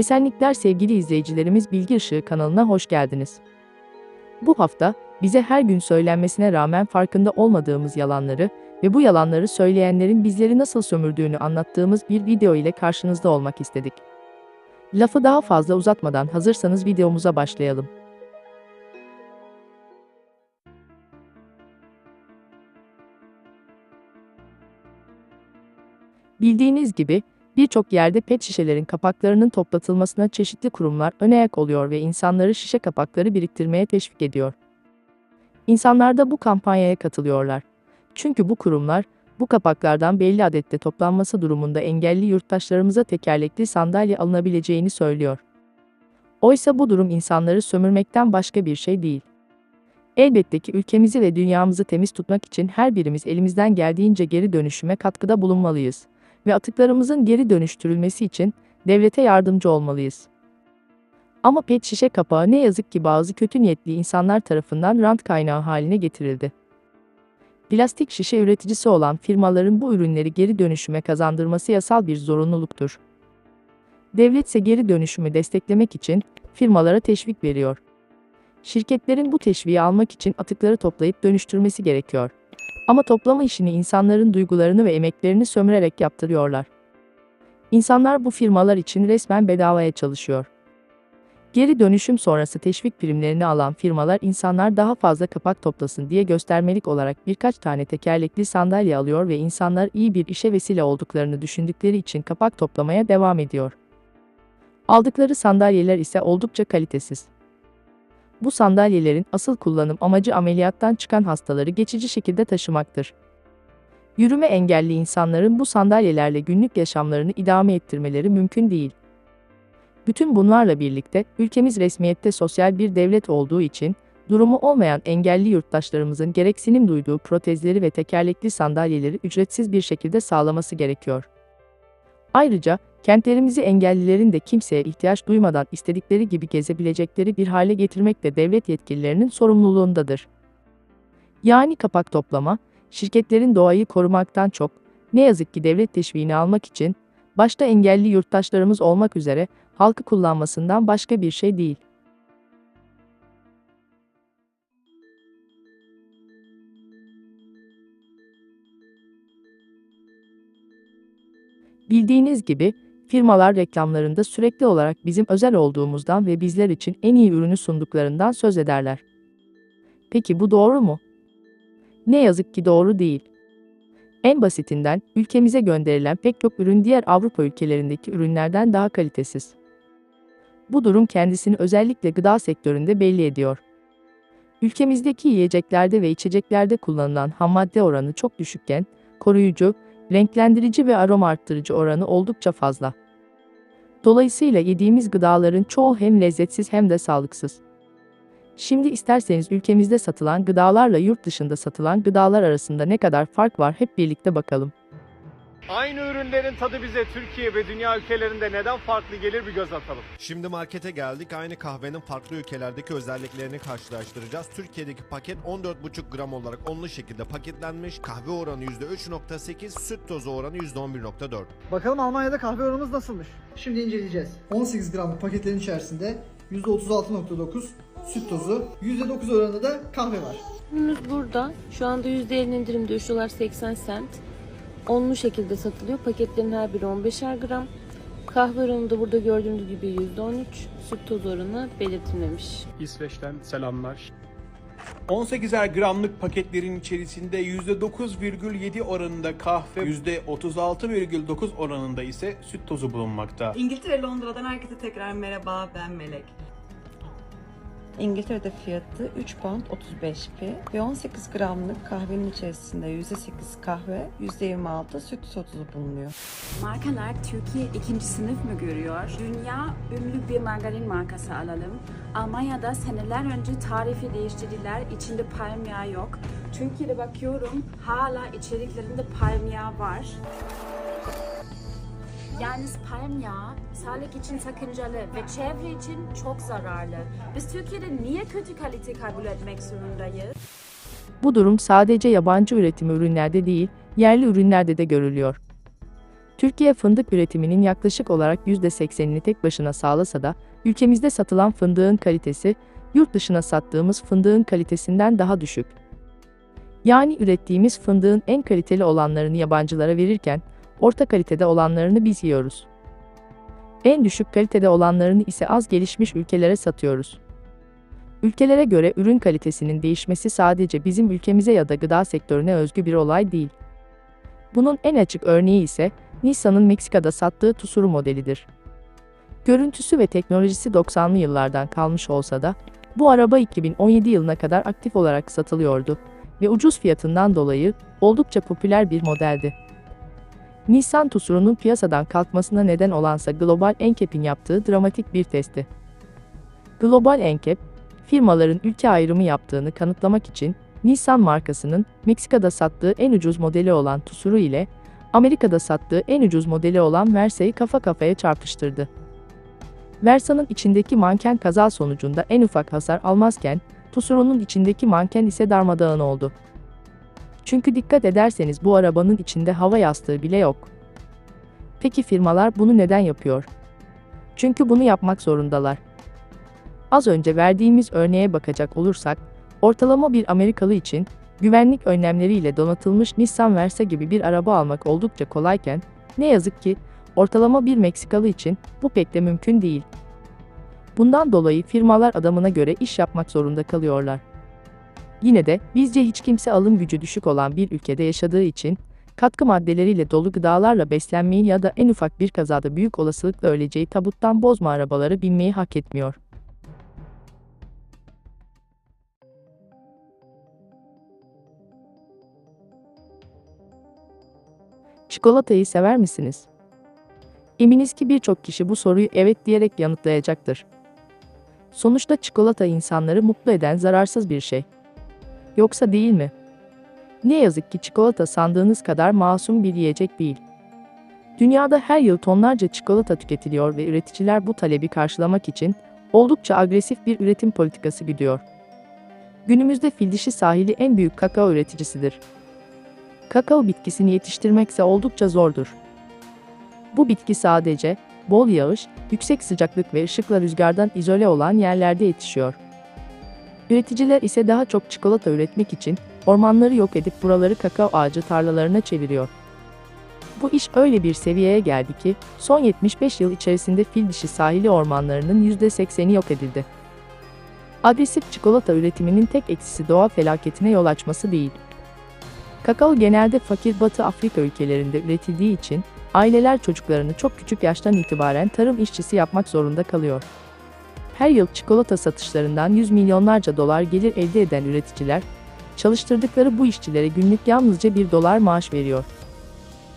Esenlikler sevgili izleyicilerimiz Bilgi Işığı kanalına hoş geldiniz. Bu hafta bize her gün söylenmesine rağmen farkında olmadığımız yalanları ve bu yalanları söyleyenlerin bizleri nasıl sömürdüğünü anlattığımız bir video ile karşınızda olmak istedik. Lafı daha fazla uzatmadan hazırsanız videomuza başlayalım. Bildiğiniz gibi birçok yerde pet şişelerin kapaklarının toplatılmasına çeşitli kurumlar önayak oluyor ve insanları şişe kapakları biriktirmeye teşvik ediyor. İnsanlar da bu kampanyaya katılıyorlar. Çünkü bu kurumlar bu kapaklardan belli adette toplanması durumunda engelli yurttaşlarımıza tekerlekli sandalye alınabileceğini söylüyor. Oysa bu durum insanları sömürmekten başka bir şey değil. Elbette ki ülkemizi ve dünyamızı temiz tutmak için her birimiz elimizden geldiğince geri dönüşüme katkıda bulunmalıyız ve atıklarımızın geri dönüştürülmesi için devlete yardımcı olmalıyız. Ama pet şişe kapağı ne yazık ki bazı kötü niyetli insanlar tarafından rant kaynağı haline getirildi. Plastik şişe üreticisi olan firmaların bu ürünleri geri dönüşüme kazandırması yasal bir zorunluluktur. Devlet ise geri dönüşümü desteklemek için firmalara teşvik veriyor. Şirketlerin bu teşviği almak için atıkları toplayıp dönüştürmesi gerekiyor. Ama toplama işini insanların duygularını ve emeklerini sömürerek yaptırıyorlar. İnsanlar bu firmalar için resmen bedavaya çalışıyor. Geri dönüşüm sonrası teşvik primlerini alan firmalar insanlar daha fazla kapak toplasın diye göstermelik olarak birkaç tane tekerlekli sandalye alıyor ve insanlar iyi bir işe vesile olduklarını düşündükleri için kapak toplamaya devam ediyor. Aldıkları sandalyeler ise oldukça kalitesiz. Bu sandalyelerin asıl kullanım amacı ameliyattan çıkan hastaları geçici şekilde taşımaktır. Yürüme engelli insanların bu sandalyelerle günlük yaşamlarını idame ettirmeleri mümkün değil. Bütün bunlarla birlikte ülkemiz resmiyette sosyal bir devlet olduğu için durumu olmayan engelli yurttaşlarımızın gereksinim duyduğu protezleri ve tekerlekli sandalyeleri ücretsiz bir şekilde sağlaması gerekiyor. Ayrıca kentlerimizi engellilerin de kimseye ihtiyaç duymadan istedikleri gibi gezebilecekleri bir hale getirmek de devlet yetkililerinin sorumluluğundadır. Yani kapak toplama, şirketlerin doğayı korumaktan çok, ne yazık ki devlet teşviğini almak için, başta engelli yurttaşlarımız olmak üzere halkı kullanmasından başka bir şey değil. Bildiğiniz gibi, firmalar reklamlarında sürekli olarak bizim özel olduğumuzdan ve bizler için en iyi ürünü sunduklarından söz ederler. Peki bu doğru mu? Ne yazık ki doğru değil. En basitinden, ülkemize gönderilen pek çok ürün diğer Avrupa ülkelerindeki ürünlerden daha kalitesiz. Bu durum kendisini özellikle gıda sektöründe belli ediyor. Ülkemizdeki yiyeceklerde ve içeceklerde kullanılan ham madde oranı çok düşükken, koruyucu, renklendirici ve aroma arttırıcı oranı oldukça fazla. Dolayısıyla yediğimiz gıdaların çoğu hem lezzetsiz hem de sağlıksız. Şimdi isterseniz ülkemizde satılan gıdalarla yurt dışında satılan gıdalar arasında ne kadar fark var hep birlikte bakalım. Aynı ürünlerin tadı bize Türkiye ve dünya ülkelerinde neden farklı gelir bir göz atalım. Şimdi markete geldik. Aynı kahvenin farklı ülkelerdeki özelliklerini karşılaştıracağız. Türkiye'deki paket 14,5 gram olarak onlu şekilde paketlenmiş. Kahve oranı %3.8, süt tozu oranı %11.4. Bakalım Almanya'da kahve oranımız nasılmış? Şimdi inceleyeceğiz. 18 gramlık paketlerin içerisinde %36.9 süt tozu, %9 oranında da kahve var. Ürünümüz burada. Şu anda %50 indirimde 3 dolar 80 cent. Onlu şekilde satılıyor. Paketlerin her biri 15'er gram. Kahve oranı da burada gördüğünüz gibi %13. Süt toz oranı belirtilmemiş. İsveç'ten selamlar. 18'er gramlık paketlerin içerisinde %9,7 oranında kahve, %36,9 oranında ise süt tozu bulunmakta. İngiltere Londra'dan herkese tekrar merhaba ben Melek. İngiltere'de fiyatı 3 pound 35p ve 18 gramlık kahvenin içerisinde %8 kahve, %26 süt tozu bulunuyor. Markalar Türkiye ikinci sınıf mı görüyor? Dünya ünlü bir margarin markası alalım. Almanya'da seneler önce tarifi değiştirdiler. İçinde palm yağı yok. Türkiye'de bakıyorum hala içeriklerinde palm yağı var. Yalnız palm yağı sağlık için sakıncalı ve çevre için çok zararlı. Biz Türkiye'de niye kötü kalite kabul etmek zorundayız? Bu durum sadece yabancı üretim ürünlerde değil, yerli ürünlerde de görülüyor. Türkiye fındık üretiminin yaklaşık olarak %80'ini tek başına sağlasa da, ülkemizde satılan fındığın kalitesi, yurt dışına sattığımız fındığın kalitesinden daha düşük. Yani ürettiğimiz fındığın en kaliteli olanlarını yabancılara verirken, orta kalitede olanlarını biz yiyoruz. En düşük kalitede olanlarını ise az gelişmiş ülkelere satıyoruz. Ülkelere göre ürün kalitesinin değişmesi sadece bizim ülkemize ya da gıda sektörüne özgü bir olay değil. Bunun en açık örneği ise Nissan'ın Meksika'da sattığı Tusuru modelidir. Görüntüsü ve teknolojisi 90'lı yıllardan kalmış olsa da bu araba 2017 yılına kadar aktif olarak satılıyordu ve ucuz fiyatından dolayı oldukça popüler bir modeldi. Nissan Tusuru'nun piyasadan kalkmasına neden olansa Global NCAP'in yaptığı dramatik bir testti. Global NCAP, firmaların ülke ayrımı yaptığını kanıtlamak için Nissan markasının Meksika'da sattığı en ucuz modeli olan Tusuru ile Amerika'da sattığı en ucuz modeli olan Versa'yı kafa kafaya çarpıştırdı. Versa'nın içindeki manken kaza sonucunda en ufak hasar almazken, Tusuru'nun içindeki manken ise darmadağın oldu. Çünkü dikkat ederseniz bu arabanın içinde hava yastığı bile yok. Peki firmalar bunu neden yapıyor? Çünkü bunu yapmak zorundalar. Az önce verdiğimiz örneğe bakacak olursak, ortalama bir Amerikalı için güvenlik önlemleriyle donatılmış Nissan Versa gibi bir araba almak oldukça kolayken, ne yazık ki ortalama bir Meksikalı için bu pek de mümkün değil. Bundan dolayı firmalar adamına göre iş yapmak zorunda kalıyorlar. Yine de bizce hiç kimse alım gücü düşük olan bir ülkede yaşadığı için katkı maddeleriyle dolu gıdalarla beslenmeyi ya da en ufak bir kazada büyük olasılıkla öleceği tabuttan bozma arabaları binmeyi hak etmiyor. Çikolatayı sever misiniz? Eminiz ki birçok kişi bu soruyu evet diyerek yanıtlayacaktır. Sonuçta çikolata insanları mutlu eden zararsız bir şey. Yoksa değil mi? Ne yazık ki çikolata sandığınız kadar masum bir yiyecek değil. Dünyada her yıl tonlarca çikolata tüketiliyor ve üreticiler bu talebi karşılamak için oldukça agresif bir üretim politikası gidiyor. Günümüzde fil dişi sahili en büyük kakao üreticisidir. Kakao bitkisini yetiştirmekse oldukça zordur. Bu bitki sadece bol yağış, yüksek sıcaklık ve ışıkla rüzgardan izole olan yerlerde yetişiyor. Üreticiler ise daha çok çikolata üretmek için ormanları yok edip buraları kakao ağacı tarlalarına çeviriyor. Bu iş öyle bir seviyeye geldi ki son 75 yıl içerisinde fil dişi sahili ormanlarının %80'i yok edildi. Agresif çikolata üretiminin tek eksisi doğa felaketine yol açması değil. Kakao genelde fakir Batı Afrika ülkelerinde üretildiği için aileler çocuklarını çok küçük yaştan itibaren tarım işçisi yapmak zorunda kalıyor. Her yıl çikolata satışlarından yüz milyonlarca dolar gelir elde eden üreticiler, çalıştırdıkları bu işçilere günlük yalnızca 1 dolar maaş veriyor.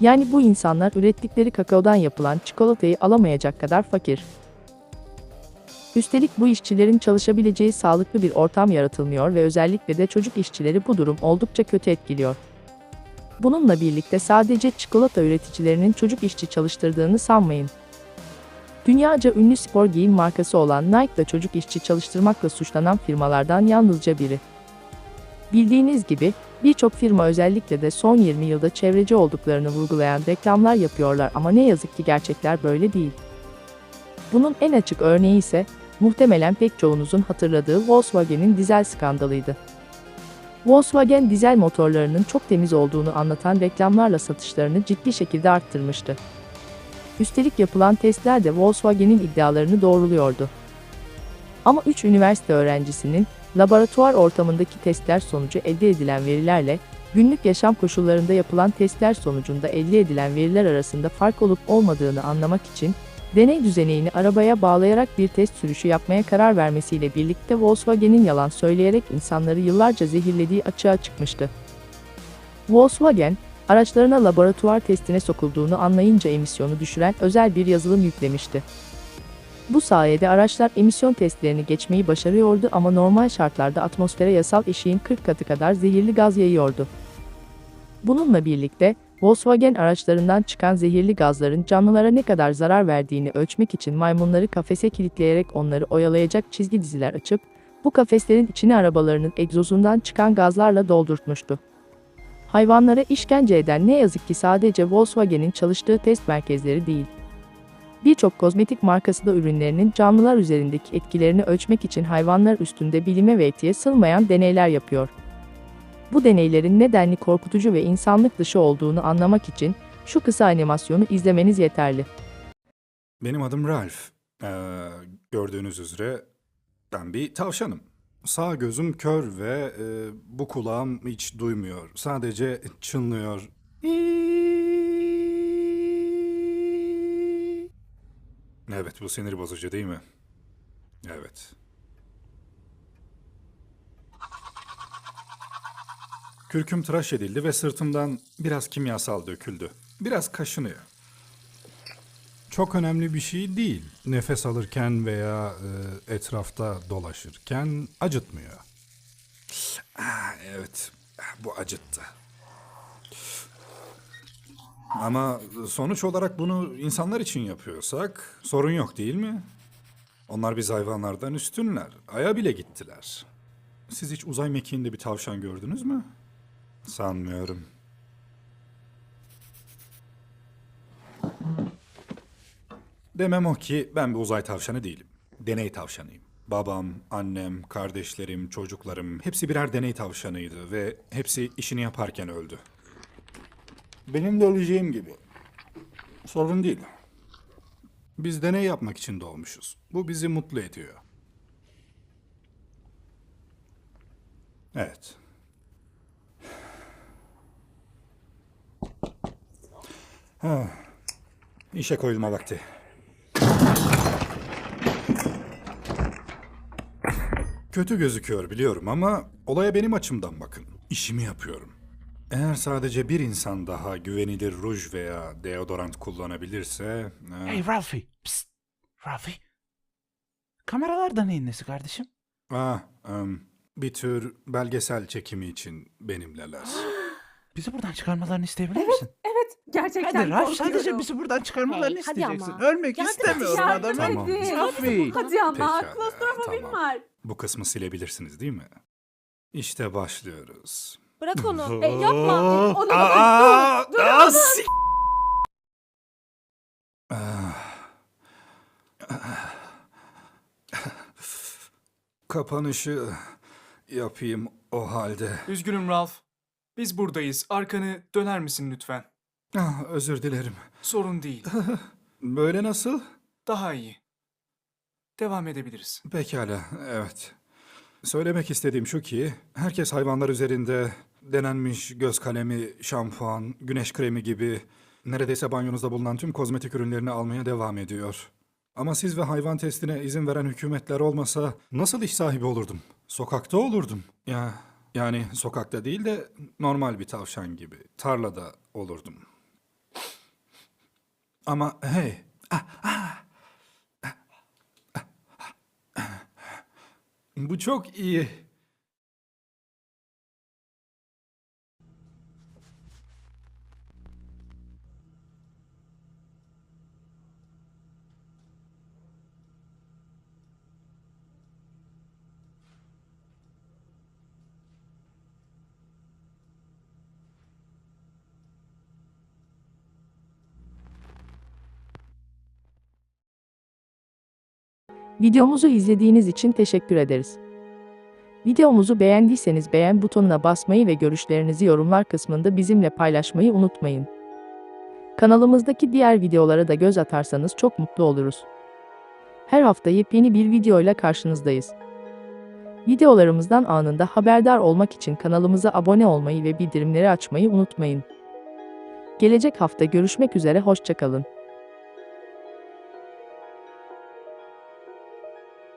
Yani bu insanlar ürettikleri kakaodan yapılan çikolatayı alamayacak kadar fakir. Üstelik bu işçilerin çalışabileceği sağlıklı bir ortam yaratılmıyor ve özellikle de çocuk işçileri bu durum oldukça kötü etkiliyor. Bununla birlikte sadece çikolata üreticilerinin çocuk işçi çalıştırdığını sanmayın. Dünyaca ünlü spor giyim markası olan Nike da çocuk işçi çalıştırmakla suçlanan firmalardan yalnızca biri. Bildiğiniz gibi birçok firma özellikle de son 20 yılda çevreci olduklarını vurgulayan reklamlar yapıyorlar ama ne yazık ki gerçekler böyle değil. Bunun en açık örneği ise muhtemelen pek çoğunuzun hatırladığı Volkswagen'in dizel skandalıydı. Volkswagen dizel motorlarının çok temiz olduğunu anlatan reklamlarla satışlarını ciddi şekilde arttırmıştı. Üstelik yapılan testler de Volkswagen'in iddialarını doğruluyordu. Ama 3 üniversite öğrencisinin laboratuvar ortamındaki testler sonucu elde edilen verilerle günlük yaşam koşullarında yapılan testler sonucunda elde edilen veriler arasında fark olup olmadığını anlamak için deney düzeneğini arabaya bağlayarak bir test sürüşü yapmaya karar vermesiyle birlikte Volkswagen'in yalan söyleyerek insanları yıllarca zehirlediği açığa çıkmıştı. Volkswagen, araçlarına laboratuvar testine sokulduğunu anlayınca emisyonu düşüren özel bir yazılım yüklemişti. Bu sayede araçlar emisyon testlerini geçmeyi başarıyordu ama normal şartlarda atmosfere yasal eşiğin 40 katı kadar zehirli gaz yayıyordu. Bununla birlikte, Volkswagen araçlarından çıkan zehirli gazların canlılara ne kadar zarar verdiğini ölçmek için maymunları kafese kilitleyerek onları oyalayacak çizgi diziler açıp, bu kafeslerin içini arabalarının egzozundan çıkan gazlarla doldurtmuştu. Hayvanlara işkence eden ne yazık ki sadece Volkswagen'in çalıştığı test merkezleri değil. Birçok kozmetik markası da ürünlerinin canlılar üzerindeki etkilerini ölçmek için hayvanlar üstünde bilime ve etiğe sığmayan deneyler yapıyor. Bu deneylerin nedenli korkutucu ve insanlık dışı olduğunu anlamak için şu kısa animasyonu izlemeniz yeterli. Benim adım Ralph. Ee, gördüğünüz üzere ben bir tavşanım. Sağ gözüm kör ve e, bu kulağım hiç duymuyor. Sadece çınlıyor. Evet, bu sinir bozucu değil mi? Evet. Kürküm tıraş edildi ve sırtımdan biraz kimyasal döküldü. Biraz kaşınıyor. Çok önemli bir şey değil. Nefes alırken veya e, etrafta dolaşırken acıtmıyor. Ah, evet, bu acıttı. Ama sonuç olarak bunu insanlar için yapıyorsak sorun yok değil mi? Onlar biz hayvanlardan üstünler. Ay'a bile gittiler. Siz hiç uzay mekiğinde bir tavşan gördünüz mü? Sanmıyorum. Demem o ki ben bir uzay tavşanı değilim. Deney tavşanıyım. Babam, annem, kardeşlerim, çocuklarım hepsi birer deney tavşanıydı ve hepsi işini yaparken öldü. Benim de öleceğim gibi. Sorun değil. Biz deney yapmak için doğmuşuz. Bu bizi mutlu ediyor. Evet. Ha, işe koyulma vakti. Kötü gözüküyor biliyorum ama olaya benim açımdan bakın. İşimi yapıyorum. Eğer sadece bir insan daha güvenilir ruj veya deodorant kullanabilirse... e, Hey Ralphie. Psst. Ralphie. Kameralardan neyin nesi kardeşim? ah, em, bir tür belgesel çekimi için benimleler. Bizi buradan çıkarmalarını isteyebilir misin? Evet, gerçekten Hadi sadece korkuyorum. bizi buradan çıkarmalarını Hey, hadi isteyeceksin. ama. Ölmek Yardım istemiyorum yardım adamım. Tamam. edin. Ralphie. Hadi ama, Pekala, klostrofobim tamam. var. Bu kısmı silebilirsiniz değil mi? İşte başlıyoruz. Bırak onu. E, yapma. Onu Aa, dur. Dur. aa, si- Ah. Kapanışı yapayım o halde. Üzgünüm Ralph. Biz buradayız. Arkanı döner misin lütfen? Ah, özür dilerim. Sorun değil. Böyle nasıl? Daha iyi. Devam edebiliriz. Pekala, evet. Söylemek istediğim şu ki, herkes hayvanlar üzerinde denenmiş göz kalemi, şampuan, güneş kremi gibi neredeyse banyonuzda bulunan tüm kozmetik ürünlerini almaya devam ediyor. Ama siz ve hayvan testine izin veren hükümetler olmasa nasıl iş sahibi olurdum? Sokakta olurdum. Ya yani sokakta değil de normal bir tavşan gibi tarlada olurdum. Ama hey, bu çok iyi. Videomuzu izlediğiniz için teşekkür ederiz. Videomuzu beğendiyseniz beğen butonuna basmayı ve görüşlerinizi yorumlar kısmında bizimle paylaşmayı unutmayın. Kanalımızdaki diğer videolara da göz atarsanız çok mutlu oluruz. Her hafta yepyeni bir videoyla karşınızdayız. Videolarımızdan anında haberdar olmak için kanalımıza abone olmayı ve bildirimleri açmayı unutmayın. Gelecek hafta görüşmek üzere hoşçakalın.